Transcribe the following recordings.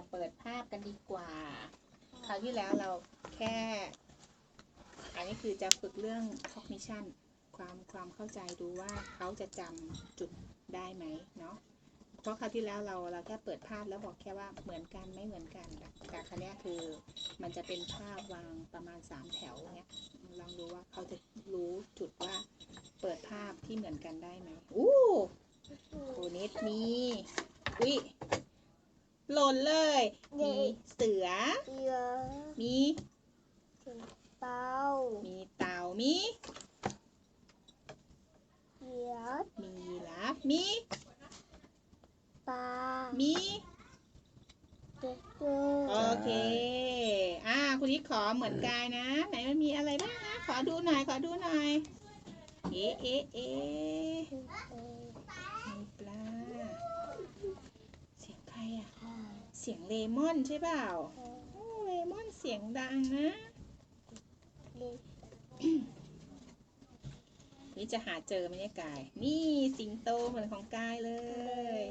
มาเปิดภาพกันดีกว่า คราวที่แล้วเราแค่ อันนี้คือจะฝึกเรื่อง cognition ความความเข้าใจดูว่าเขาจะจำจุดได้ไหมเนาะเพราะคราวที่แล้วเราเราแค่เปิดภาพแล้วบอกแค่ว่าเหมือนกันไม่เหมือนกัน แต่ครั้งนี้คือมันจะเป็นภาพวางประมาณสามแถวเนี้ยลองดูว่าเขาจะรู้จุดว่าเปิดภาพที่เหมือนกันได้ไหมอู้โคนิดมีอุ้ย หล่นเลย มีเสือเยอะมีเป้ามีเต่ามีเยอะมียีราฟมีปลามีเด็กโอเค อ่า คุณนิดขอเหมือนกายนะ ไหนมันมีอะไรบ้างนะ ขอดูหน่อย ขอดูหน่อย เอ๊ะเอ๊ะเอ๊ะมีปลา เสียงใครอะ เสียงเลมอนใช่เปล่าโอ้เลมอนเสียงดังนะนี่จะหาเจอไหมเนี่ยกาย นี่สิงโตเหมือนของกายเลย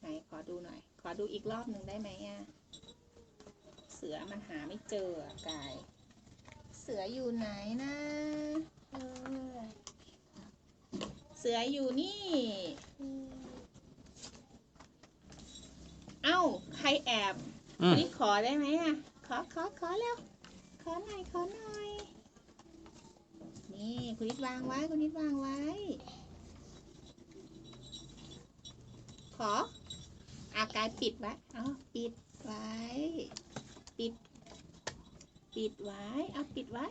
ไหนขอดูหน่อย ขอดูอีกรอบหนึ่งได้ไหมอะ เสือมันหาไม่เจออะกาย เสืออยู่ไหนนะ เสืออยู่นี่ เอ้าใครแอบอืมนี่ขอได้ไหมอะ ขอขอขอเร็วขอหน่อยขอหน่อย นี่คุณนิดวางไว้คุณนิดวางไว้ ขอ อากายปิดไว้เอาปิดไว้ ปิด ปิดไว้ เอาปิดไว้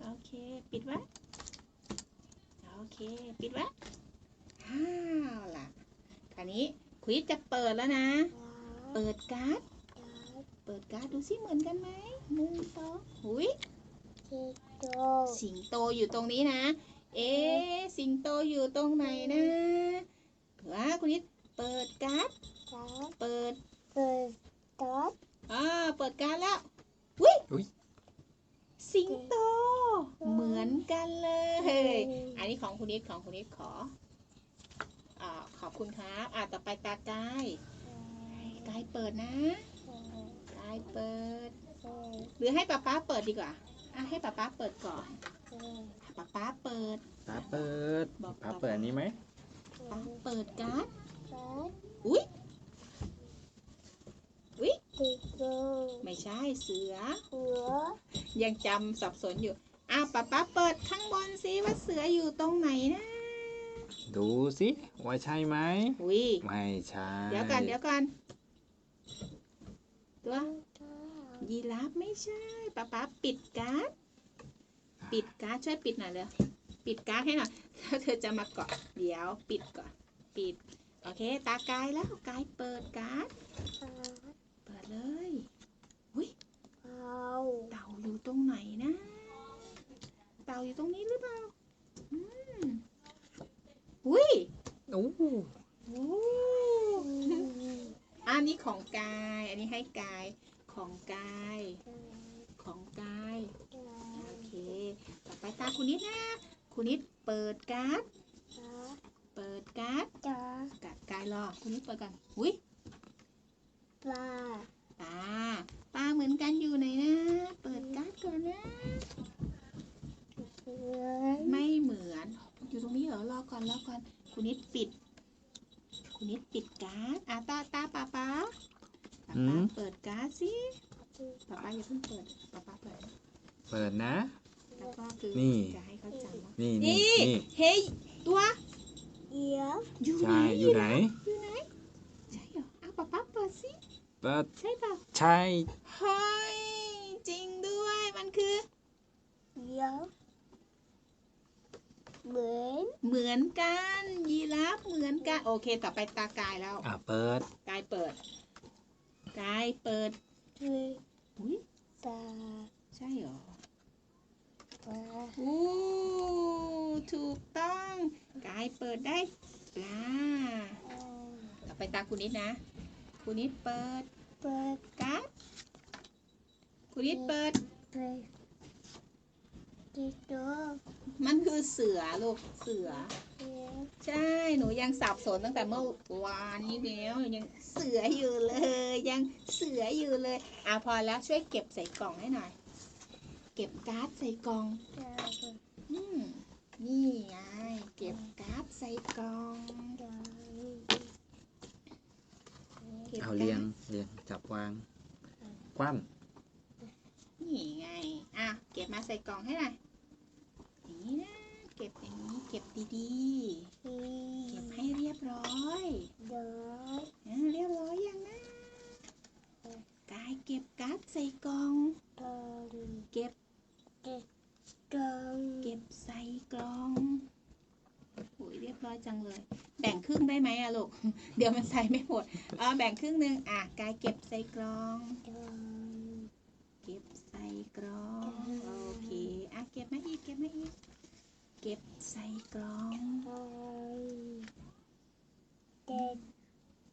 โอเค ปิดไว้ โอเค ปิดไว้อ้าวล่ะคราวนี้ คุณนิดจะเปิดแล้วนะ เปิดการ์ด เปิดการ์ดดูสิเหมือนกันไหมหนึ่งสองหุยสิงโตอยู่ตรงนี้นะ เอ๊สิงโตอยู่ตรงไหนนะว้าคุณนิดเปิดการ์ด เปิด เปิดต๊อดอ่าเปิดการ์ดแล้วอุ้ยอุ๊ยสิงโต เหมือนกันเลย อันนี้ของคุณนิดของคุณนิดขอ อ่าขอบคุณครับอ่าต่อไปตากายกายเปิดนะกายเปิด หรือให้ป๊าป๊าเปิดดีกว่าอะให้ป๊าป๊าเปิดก่อนป๊าป๊าเปิดตาเปิดบอกตาเปิดอันนี้ไหมป๊าเปิดการ์ดต๊อดอุ้ยติดโกไม่ใช่เสือหัวยังจำสับสนอยู่อ้าวป๊าป๊าเปิดข้างบนสิว่าเสืออยู่ตรงไหนนะ ดูสิ ว่าใช่ไหมอุ้ยไม่ใช่เดี๋ยวกันเดี๋ยวกันตัวยีราฟไม่ใช่ป๊าป๊าปิดการ์ดปิดการ์ดช่วยปิดหน่อยเลยปิดการ์ดให้หน่อยแล้วเธอจะมาเกาะเดี๋ยวปิดก่อนปิดโอเค ตากายแล้วกายเปิดการ์ดเปิดเลยเอาเต่าอยู่ตรงไหนนะ เต่าอยู่ตรงนี้หรือเปล่าอืมอุ้ย โอ้โอ้อันนี้ของกาย อันนี้ให้กาย ของกาย ของกาย โอเค ต่อไปตาคุณนิดนะ คุณนิดเปิดการ์ด เปิดการ์ดจ๊ะกัดกายรอ คุณนิดเปิดกัน อุ้ย ปลา ปลา ปลาเหมือนกันอยู่ไหนนะ เปิดการ์ดก่อนนะ เสือ ไม่เหมือน อยู่ตรงนี้เหรอ ร อก่อนรอก่อนคุณนิดปิด คุณนิดปิดการ์ดอะตาตาป้าป้าป้าป้าเปิดการ์ดสิป้าป้าอย่าเพิ่งเปิดป้าป้าเปิดเปิดนะ แล้วก็คือนี่ จะให้เขาจำว่านี่นี่นี่นี่เฮ้ยตัวเดี๋ยวอยู่ไหนใช่อยู่ไหนอยู่ไหนใช่เหรออ้าวป้าป้าเปิดสิเปิดใช่เปล่าใช่ เฮ้ยจริงด้วยมันคือเดี๋ยว เหมือนเหมือนกันยีราฟเหมือนกัน โอเค ต่อไปตากายแล้วอะเปิด กายเปิด กายเปิดคืออุ้ยตาใช่เหรอปลาอู้ถูกต้องกายเปิดได้ปลาต่อไปตาคุณนิดนะคุณนิดเปิดเปิดการ์ดคุณนิดเปิดเปิดติดตัว มันคือเสือลูกเสือเดี๋ยวใช่หนูยังสับสนตั้งแต่เมื่อวานนี้แล้วยังเสืออยู่เลย ยังเสืออยู่เลยอะพอแล้วช่วยเก็บใส่กล่องให้หน่อย เก็บการ์ดใส่กล่องอืมนี่ไงเก็บการ์ดใส่กล่องก็บเอาการ์ดเรียงเรียงจับวาง คว่นี่ไงอะเก็บมาใส่กล่องให้หน่อยอย่าง นี้นะ เก็บอย่างนี้เก็บดีๆ เก็บให้เรียบร้อยอะเรียบร้อยยังนะกายเก็บการ์ดใส่กล่องเก็บเก็บกองเก็บใส่กล่องโอ้ยเรียบร้อยจังเลย แบ่งครึ่งได้ไหมอะลูก เดี๋ยวมันใส่ไม่หมดเออแบ่งครึ่งหนึ่งอะกายเก็บใส่กล่อง เก็บใส่กล่อง โอเค อะ เก็บมาอีก เก็บมาอีก เก็บ ใส่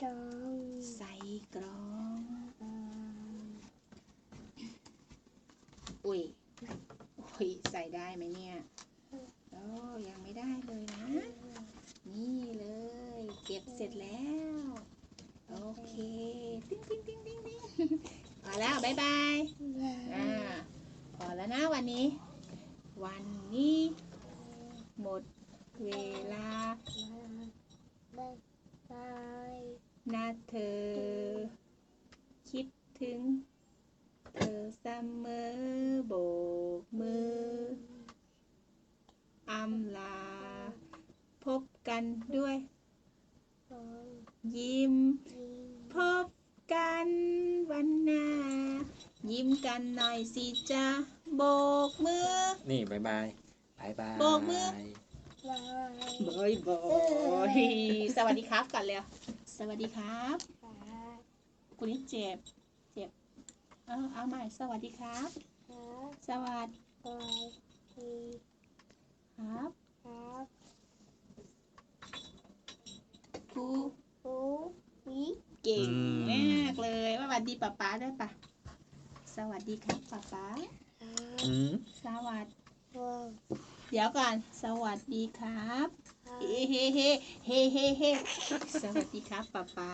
กล่องใส่กล่องอุ้ยอุ้ยใส่ได้ไหมเนี่ยโอ้ยังไม่ได้เลยนะ นี่เลย เก็บเสร็จแล้ว โอเค ติ๊งติ๊งติ๊งติ๊งติ๊งพอแล้วบ๊ายบายอ่าพอแล้วนะวันนี้ วันนี้หมด เวลานะเธอ คิดถึง เธอเสมอโบกมืออำลา พบกันด้วย ยิ้ม พบกันวันหน้า ยิ้มกันหน่อยสิจ้าโบกมือ นี่บายบายบายบาย โบกมือ บอยบอยสวัสดีครับก่อนเร็วสวัสดีครับ คุณนี่เจ็บ เจ็บ เอาเอาใหม่ สวัสดีครับ สวัสดีครับครูเก่งมากเลยสวัสดีป๊าป๊าด้วยปะสวัสดีครับป๊าป๊าอืมสวัสดี เดี๋ยวก่อน สวัสดีครับ เฮ้เฮ้เฮ้เฮ้เฮ้เฮ้สวัสดีครับป๊าป๊า